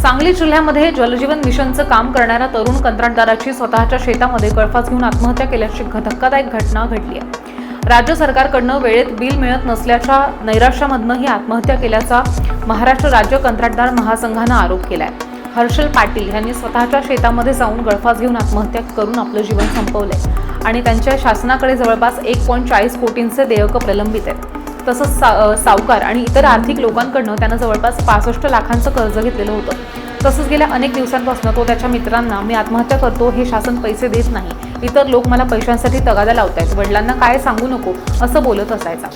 सांगली जिल्ह्यामध्ये जलजीवन मिशनचं काम करणाऱ्या तरुण कंत्राटदाराची स्वतःच्या शेतामध्ये गळफास घेऊन आत्महत्या केल्याची धक्कादायक घटना घडली आहे. राज्य सरकारकडनं वेळेत बिल मिळत नसल्याच्या नैराश्यामधनं ही आत्महत्या केल्याचा महाराष्ट्र राज्य कंत्राटदार महासंघानं आरोप केलाय. हर्षल पाटील यांनी स्वतःच्या शेतामध्ये जाऊन गळफास घेऊन आत्महत्या करून आपलं जीवन संपवलंय आणि त्यांच्या शासनाकडे जवळपास एक पॉईंट चाळीस कोटींचे देयकं प्रलंबित आहेत. तसंच सा सावकार आणि इतर आर्थिक लोकांकडनं त्यानं जवळपास पासष्ट लाखांचं कर्ज घेतलेलं होतं. तसंच गेल्या अनेक दिवसांपासून तो त्याच्या मित्रांना मी आत्महत्या करतो हे शासन पैसे देत नाही. इतर लोक मला पैशांसाठी तगादा लावतायत. वडिलांना काय सांगू नको? असं बोलत असायचा.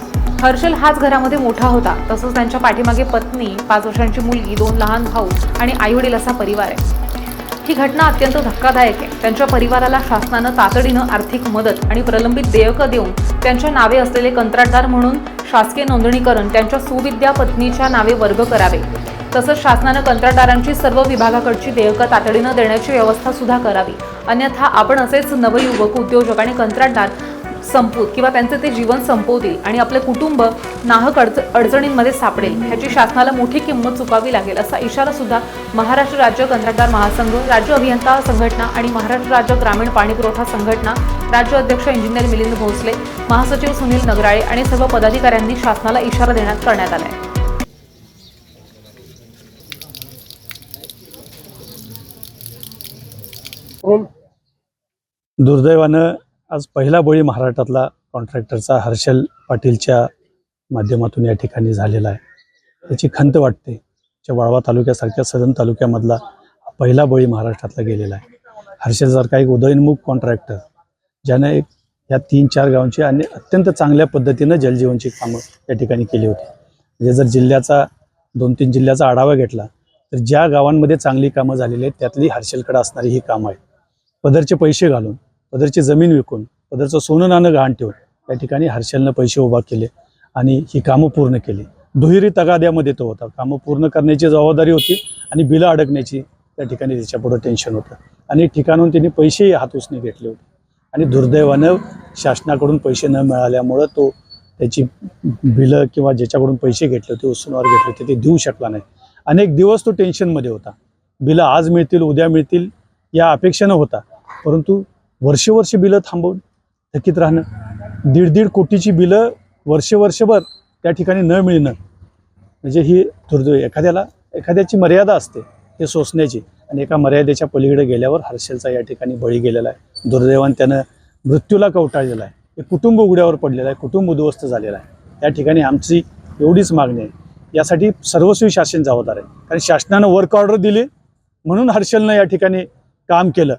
हर्षल हाच घरामध्ये मोठा होता. तसंच त्यांच्या पाठीमागे पत्नी पाच वर्षांची मुलगी दोन लहान भाऊ आणि आईवडील असा परिवार आहे. ही घटना अत्यंत धक्कादायक आहे. त्यांच्या परिवाराला शासनानं तातडीनं आर्थिक मदत आणि प्रलंबित देयकं देऊन त्यांच्या नावे असलेले कंत्राटदार म्हणून शासकीय नोंदणीकरण त्यांच्या सुविद्या पत्नीच्या नावे वर्ग करावे. तसंच शासनानं कंत्राटदारांची सर्व विभागाकडची देयकं तातडीनं देण्याची व्यवस्था सुद्धा करावी. अन्यथा आपण असेच नवयुवक उद्योजक आणि कंत्राटदार संपूत किंवा त्यांचे ते जीवन संपवतील आणि आपले कुटुंब नाहक अडच अडचणींमध्ये सापडेल. ह्याची शासनाला मोठी किंमत चुकावी लागेल असा इशारा सुद्धा महाराष्ट्र राज्य कंत्राटदार महासंघ राज्य अभियंता संघटना आणि महाराष्ट्र राज्य ग्रामीण पाणीपुरवठा संघटना राज्य अध्यक्ष इंजिनियर मिलिंद भोसले महासचिव सुनील नगराळे आणि सर्व पदाधिकाऱ्यांनी शासनाला इशारा देण्यात करण्यात आला आहे दुर्दैवानं आज पहिला बळी महाराष्ट्रातला कॉन्ट्रॅक्टरचा हर्षल पाटीलच्या माध्यमातून या ठिकाणी झालेला आहे. त्याची खंत वाटते. ज्या वाळवा तालुक्यासारख्या सदन तालुक्यामधला पहिला बळी महाराष्ट्रातला गेलेला आहे. हर्षलसारखा एक उदयनमुख कॉन्ट्रॅक्टर ज्यानं एक या तीन चार गावांची आणि अत्यंत चांगल्या पद्धतीनं जलजीवनची कामं या ठिकाणी केली होती. म्हणजे जर जिल्ह्याचा दोन तीन जिल्ह्याचा आढावा घेतला तर ज्या गावांमध्ये चांगली कामं झालेली आहेत त्यातली हर्षलकडे असणारी ही कामं आहेत. पदरचे पैसे घालून पदरची जमीन विकून पदरचं सोनं नाणं गहाण ठेवून या ठिकाणी हर्षलनं पैसे उभा केले आणि ही कामं पूर्ण केली. दुहेरी तगाद्यामध्ये तो होता. कामं पूर्ण करण्याची जबाबदारी होती आणि बिलं अडकण्याची त्या ठिकाणी त्याच्यापुढं टेन्शन होतं. आणि ठिकाणून त्यांनी पैसेही हातूसने घेतले होते. आणि दुर्दैवानं शासनाकडून पैसे न मिळाल्यामुळं तो त्याची बिलं किंवा ज्याच्याकडून पैसे घेतले होते उसनवार घेतले होते ते देऊ शकला नाही. अनेक दिवस तो टेन्शनमध्ये होता. बिलं आज मिळतील उद्या मिळतील या अपेक्षेनं होता. परंतु वर्षे वर्ष बिलं थांबवून थकीत राहणं. दीड दीड कोटीची बिलं वर्ष वर्षभर त्या ठिकाणी न मिळणं. म्हणजे ही दुर्दैव एखाद्याला एखाद्याची मर्यादा असते हे सोसण्याची. आणि एका मर्यादेच्या पलीकडे गेल्यावर हर्षलचा या ठिकाणी बळी गेलेला आहे. दुर्दैवान त्यानं मृत्यूला कवटाळलेला आहे. हे कुटुंब उघड्यावर पडलेलं आहे कुटुंब उद्ध्वस्त झालेलं आहे. त्या ठिकाणी आमची एवढीच मागणी आहे. यासाठी सर्वस्वी शासन जबाबदार आहे. कारण शासनानं वर्क ऑर्डर दिली म्हणून हर्षलनं या ठिकाणी काम केलं.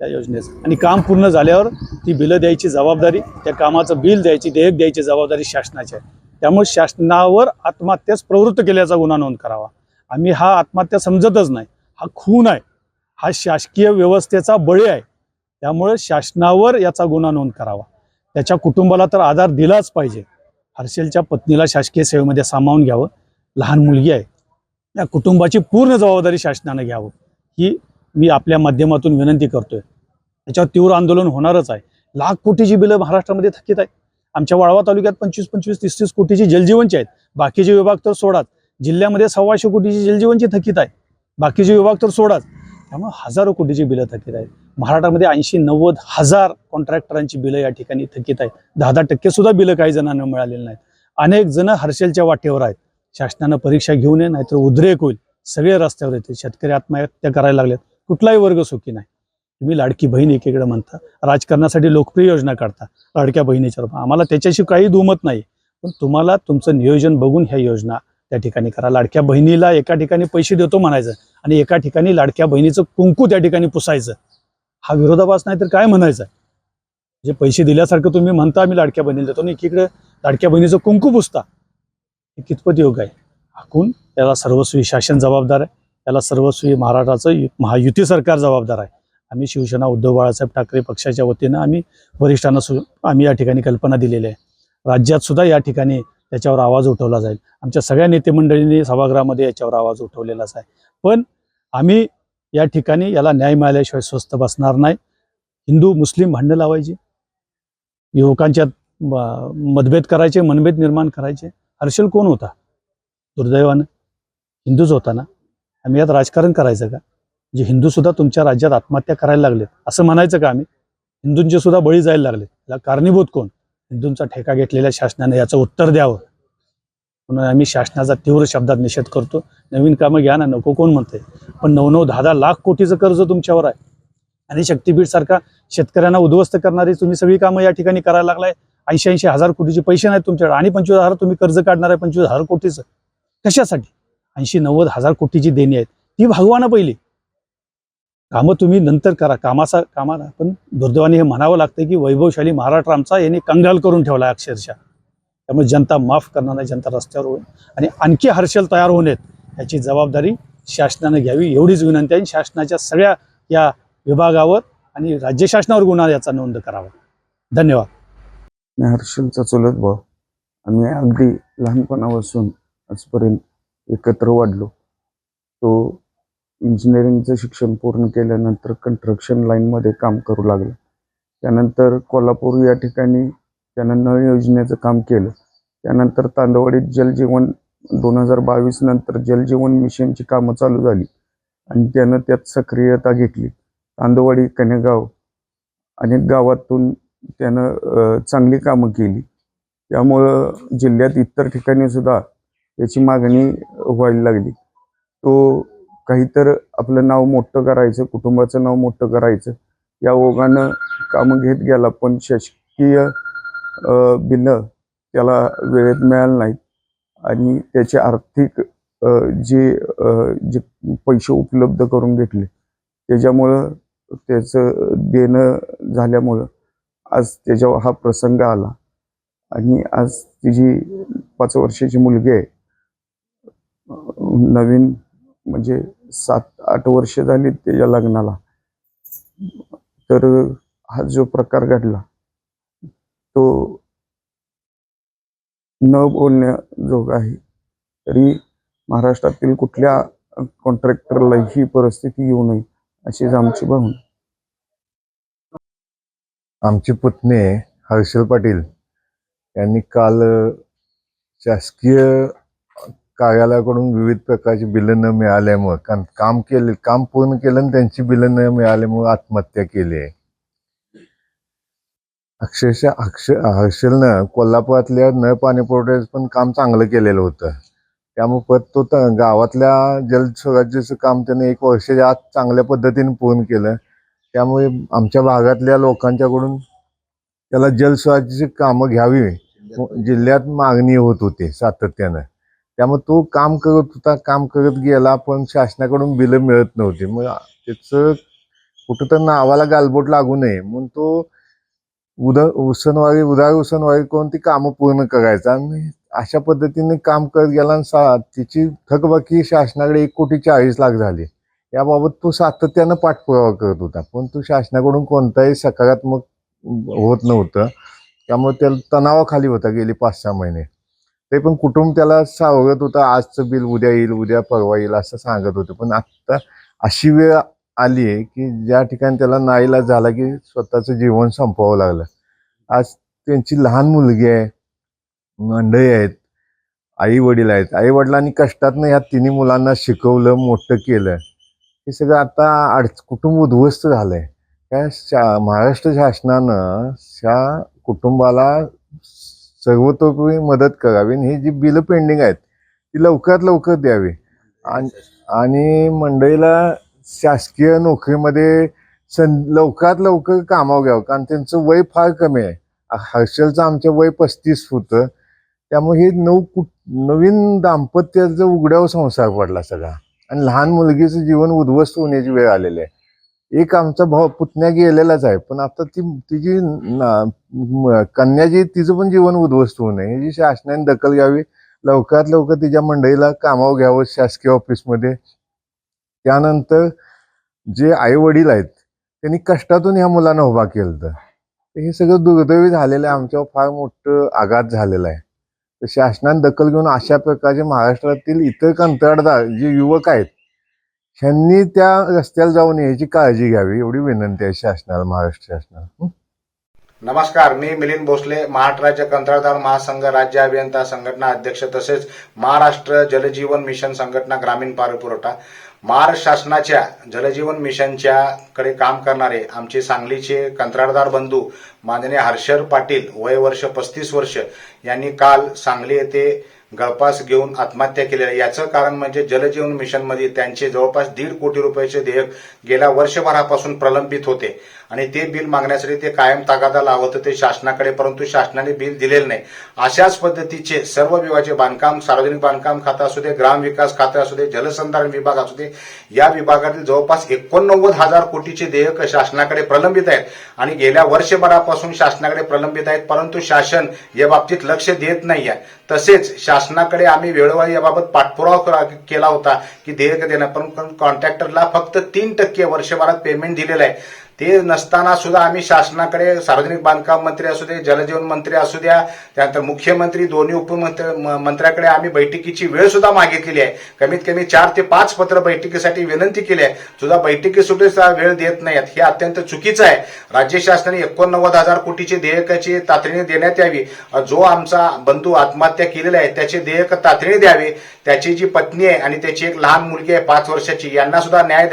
त्या योजनेचं. आणि काम पूर्ण झाल्यावर ती बिलं द्यायची जबाबदारी त्या कामाचं बिल द्यायची देयक द्यायची जबाबदारी शासनाची आहे. त्यामुळे शासनावर आत्महत्याच प्रवृत्त केल्याचा गुन्हा नोंद करावा. आम्ही हा आत्महत्या समजतच नाही. हा खून आहे. हा शासकीय व्यवस्थेचा बळी आहे. त्यामुळे शासनावर याचा गुन्हा नोंद करावा. त्याच्या कुटुंबाला तर आधार दिलाच पाहिजे. हर्षेलच्या पत्नीला शासकीय सेवेमध्ये सामावून घ्यावं. लहान मुलगी आहे. या कुटुंबाची पूर्ण जबाबदारी शासनानं घ्यावं. ही मी आपल्या माध्यमातून विनंती करतोय. याच्यावर तीव्र आंदोलन होणारच आहे. लाख कोटीची बिलं महाराष्ट्रामध्ये थकीत आहेत. आमच्या वाळवा तालुक्यात पंचवीस पंचवीस तीस तीस कोटीची जलजीवनची आहेत. बाकीचे विभाग तर सोडाच. जिल्ह्यामध्ये सव्वाशे कोटीची जलजीवनची थकीत आहे बाकीचे विभाग तर सोडाच. त्यामुळे हजारो कोटीची बिलं थकीत आहेत. महाराष्ट्रामध्ये ऐंशी नव्वद हजार कॉन्ट्रॅक्टरांची बिलं या ठिकाणी थकीत आहेत. दहा दहा टक्के सुद्धा बिलं काही जणांना मिळालेली नाहीत. अनेक जण हर्षेलच्या वाटेवर आहेत. शासनानं परीक्षा घेऊ नये नाहीतर उद्रेक होईल. सगळे रस्त्यावर येते शेतकरी आत्महत्या करायला लागलेत. कुठलाही वर्ग सुखी नाही. तुम्ही लाडकी बहीण एकीकडे म्हणता राजकारणासाठी लोकप्रिय योजना काढता लाडक्या बहिणीच्या रूपात. आम्हाला त्याच्याशी काही दुमत नाही. पण तुम्हाला तुमचं नियोजन बघून ह्या योजना त्या ठिकाणी करा. लाडक्या बहिणीला एका ठिकाणी पैसे देतो म्हणायचं आणि एका ठिकाणी लाडक्या बहिणीचं कुंकू त्या ठिकाणी पुसायचं. हा विरोधाभास नाही तर काय म्हणायचं? जे पैसे दिल्यासारखं तुम्ही म्हणता आम्ही लाडक्या बहिणीला देतो आणि एकीकडे लाडक्या बहिणीचं कुंकू पुसता. हे कितपत योग आहे? हाकून त्याला सर्वस्वी शासन जबाबदार आहे. त्याला सर्वस्वी महाराष्ट्राचं यु- महायुती सरकार जबाबदार आहे. आम्ही शिवसेना उद्धव बाळासाहेब ठाकरे पक्षाच्या वतीनं आम्ही वरिष्ठांना सु आम्ही या ठिकाणी कल्पना दिलेली आहे. राज्यात सुद्धा या ठिकाणी त्याच्यावर आवाज उठवला जाईल. आमच्या सगळ्या नेते मंडळींनी सभागृहामध्ये याच्यावर आवाज उठवलेलाच आहे. पण आम्ही या ठिकाणी याला न्याय मिळाल्याशिवाय स्वस्थ बसणार नाही. हिंदू मुस्लिम भांडणं लावायची. युवकांच्या मतभेद करायचे मनभेद निर्माण करायचे. हर्षल कोण होता? दुर्दैवानं. हिंदूच होता ना? आम्ही यात राजकारण करायचं का? म्हणजे हिंदू सुद्धा तुमच्या राज्यात आत्महत्या करायला लागलेत असं म्हणायचं का आम्ही? हिंदूंचे सुद्धा बळी जायला लागले याला कारणीभूत कोण? हिंदूंचा ठेका घेतलेल्या शासनाने याचं उत्तर द्यावं. म्हणून आम्ही शासनाचा तीव्र शब्दात निषेध करतो. नवीन कामं घ्या ना नको कोण म्हणते पण नऊ नऊ दहा दहा लाख कोटीचं कर्ज तुमच्यावर आहे. आणि शक्तीपीठ सारखा शेतकऱ्यांना उद्ध्वस्त करणारी तुम्ही सगळी कामं या ठिकाणी करायला लागलाय. ऐंशी ऐंशी हजार कोटीचे पैसे नाहीत तुमच्याकडे. आणि पंचवीस हजार तुम्ही कर्ज काढणार आहे पंचवीस हजार कोटीचं. कशासाठी? ऐंशी नव्वद हजार कोटीची देणी आहेत ती भागवा ना पहिली. कामं तुम्ही नंतर करा. कामाचा कामाला पण दुर्दैवाने हे म्हणावं लागतं की वैभवशाली महाराष्ट्र आमचा यांनी कंगाल करून ठेवला अक्षरशः. त्यामुळे जनता माफ करणार नाही जनता रस्त्यावर होईल. आणि आणखी हर्षल तयार होऊन नयेत याची जबाबदारी शासनानं घ्यावी एवढीच विनंती आहे. शासनाच्या सगळ्या या विभागावर आणि राज्य शासनावर गुन्हा याचा नोंद करावा. धन्यवाद. मी हर्षलचा चुलत भाऊ. आम्ही अगदी लहानपणापासून आजपर्यंत एकत्र वाढलो. तो इंजिनिअरिंगचं शिक्षण पूर्ण केल्यानंतर कन्स्ट्रक्शन लाईनमध्ये काम करू लागला. त्यानंतर कोल्हापूर या ठिकाणी त्यानं नळ योजनेचं काम केलं. त्यानंतर तांदवाडीत जलजीवन दोन हजार बावीस नंतर जलजीवन मिशनची कामं चालू झाली आणि त्यानं त्यात सक्रियता घेतली. तांदवाडी कनेगाव अनेक गावातून त्यानं चांगली कामं केली. त्यामुळं जिल्ह्यात इतर ठिकाणी सुद्धा त्याची मागणी व्हायला लागली. तो काहीतर आपलं नाव मोठं करायचं कुटुंबाचं नाव मोठं करायचं या ओघानं कामं घेत गेला पण शासकीय बिलं त्याला वेळेत मिळालं नाहीत. आणि त्याचे आर्थिक जे जे पैसे उपलब्ध करून घेतले त्याच्यामुळं त्याचं देणं झाल्यामुळं आज त्याच्यावर हा प्रसंग आला. आणि आज तिची पाच वर्षाची मुलगी आहे नवीन म्हणजे सात आठ वर्ष झाली त्याच्या लग्नाला. तर हा जो प्रकार घडला तो न बोलण्याजोग आहे. तरी महाराष्ट्रातील कुठल्या कॉन्ट्रॅक्टरला ही परिस्थिती येऊ नये अशीच आमची भावना. आमचे पुतणे हर्षल पाटील यांनी काल शासकीय कार्यालयाकडून विविध प्रकारची बिलं न मिळाल्यामुळं कारण काम केले काम पूर्ण केलं आणि त्यांची बिलं न मिळाल्यामुळं आत्महत्या केली आहे. अक्षरशः अक्ष हर्षलनं कोल्हापुरातल्या नळ पाणी पुरवठ्याचं पण काम चांगलं केलेलं होतं. त्यामुळे परत तो त- गावातल्या जलस्वराज्याचं काम त्याने एक वर्षाच्या आत चांगल्या पद्धतीने पूर्ण केलं. त्यामुळे आमच्या भागातल्या लोकांच्याकडून त्याला जलस्वराज्याची कामं घ्यावी जिल्ह्यात मागणी होत होती सातत्यानं. त्यामुळे तो काम करत होता काम करत गेला पण शासनाकडून बिलं मिळत नव्हती. मग त्याचं कुठं तर नावाला गालबोट लागू नये. म्हणून तो उदर उसनवारी उदार उसनवारी करून ती कामं पूर्ण करायचा. आणि अशा पद्धतीने काम करत गेला आणि सा तिची थकबाकी शासनाकडे एक कोटी चाळीस लाख झाली. याबाबत तो सातत्यानं पाठपुरावा करत होता. पण तो शासनाकडून कोणताही सकारात्मक होत नव्हतं. त्यामुळे त्याला तणावाखाली होता गेली पाच सहा महिने. ते पण कुटुंब त्याला सावगत होतं आजचं बिल उद्या येईल उद्या परवा येईल असं सांगत होतं. पण आत्ता अशी वेळ आली आहे की ज्या ठिकाणी त्याला नाईलाज झाला की स्वतःचं जीवन संपवावं लागलं. आज त्यांची लहान मुलगी आहे मंडळी आहेत आई वडील आहेत. आई वडिलांनी कष्टातनं ह्या तिन्ही मुलांना शिकवलं मोठं केलं. हे सगळं आता अड कुटुंब उद्ध्वस्त झालं आहे त्या शा महाराष्ट्र शासनानं त्या कुटुंबाला सर्वतोपरी मदत करावी आणि ही जी बिलं पेंडिंग आहेत ती लवकरात लवकर द्यावी. आणि आणि मंडळीला शासकीय नोकरीमध्ये सं लवकरात लवकर कामावर घ्यावं कारण त्यांचं वय फार कमी आहे. हर्षलचं आमचं वय पस्तीस होतं. त्यामुळे हे नऊ कुट नवीन दाम्पत्याचं उघड्यावर संसार पडला सगळा. आणि लहान मुलगीचं जीवन उद्ध्वस्त होण्याची वेळ आलेली आहे. एक आमचा भाऊ पुतण्या गेलेलाच आहे. पण आता ती तिची ना- कन्या जी तिचं पण जीवन उद्ध्वस्त होऊ नये. याची शासनाने दखल घ्यावी. लवकरात लवकर तिच्या मंडळीला कामावर घ्यावं शासकीय ऑफिसमध्ये. त्यानंतर जे आई वडील आहेत त्यांनी कष्टातून ह्या मुलांना उभा केलं तर हे सगळं दुर्दैवी झालेलं आहे. आमच्यावर फार मोठं आघात झालेला आहे. तर शासनाने दखल घेऊन अशा प्रकारचे महाराष्ट्रातील इतर कंत्राटदार जे युवक आहेत ह्यांनी त्या रस्त्याला जाऊन याची काळजी घ्यावी एवढी विनंती आहे शासनाला महाराष्ट्र शासनाला. नमस्कार मी मिलिंद भोसले महाराष्ट्र राज्य कंत्राटदार महासंघ राज्य अभियंता संघटना अध्यक्ष तसेच महाराष्ट्र जलजीवन मिशन संघटना ग्रामीण पाणीपुरवठा महाराष्ट्र शासनाच्या जलजीवन मिशनच्या कडे काम करणारे आमचे सांगलीचे कंत्राटदार बंधू माननीय हर्षर पाटील वय वर्ष पस्तीस वर्ष यांनी काल सांगली येथे गळपास घेऊन आत्महत्या केलेल्या याचं कारण म्हणजे जलजीवन मिशनमध्ये त्यांचे जवळपास दीड कोटी रुपयाचे देयक गेल्या वर्षभरापासून प्रलंबित होते. आणि ते बिल मागण्यासाठी ते कायम तागादा लावत होते शासनाकडे परंतु शासनाने बिल दिलेलं नाही. अशाच पद्धतीचे सर्व विभागाचे बांधकाम सार्वजनिक बांधकाम खातं असू दे ग्रामविकास खातं असू दे जलसंधारण विभाग असू दे या विभागातील जवळपास एकोणनव्वद हजार कोटीचे देयक शासनाकडे प्रलंबित आहेत. आणि गेल्या वर्षभरापासून शासनाकडे प्रलंबित आहेत परंतु शासन या बाबतीत लक्ष देत नाही आहे तसेच शासनाकडे आम्ही वेळोवेळी याबाबत पाठपुरावा केला होता की देयक देणं. पण कॉन्ट्रॅक्टरला फक्त तीन टक्के वर्षभरात पेमेंट दिलेलं आहे. ते नसताना सुद्धा आम्ही शासनाकडे सार्वजनिक बांधकाम मंत्री असू दे जलजीवन मंत्री असू द्या त्यानंतर मुख्यमंत्री दोन्ही उपमंत्री म- मंत्र्याकडे आम्ही बैठकीची वेळ सुद्धा मागितलेली आहे. कमीत कमी चार ते पाच पत्र बैठकीसाठी विनंती केली आहे. सुद्धा बैठकी सुद्धा वेळ देत नाहीत. हे अत्यंत चुकीचं आहे. राज्य शासनाने एकोणनव्वद हजार कोटीची देयकाची तातडीने देण्यात यावी. जो आमचा बंधू आत्महत्या केलेला आहे त्याचे देयक तातडीने द्यावे. त्याची जी पत्नी आहे आणि त्याची एक लहान मुलगी आहे पाच वर्षाची यांना सुद्धा न्याय